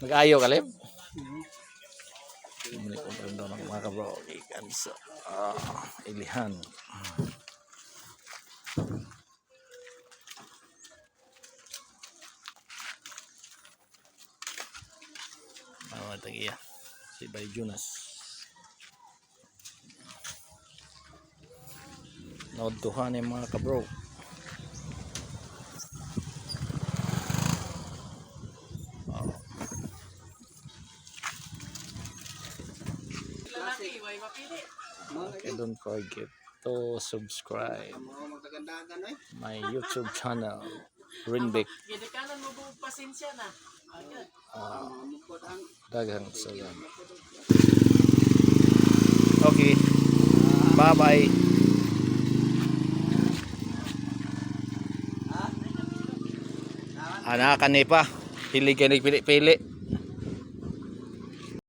Nag-ayo ka, Lep? Bumili ko pa rin daw ng mga kabro. Ikan sa ah, ilihan. Mga tagiya. Si Bay Jonas. Naudtuhan yung mga kabro. Okay, don't forget to subscribe my YouTube channel. Agad. uh, ang Daghang Salamat. Okay. Bye-bye. Anak ka ni pa. Pili ka ni pili-pili.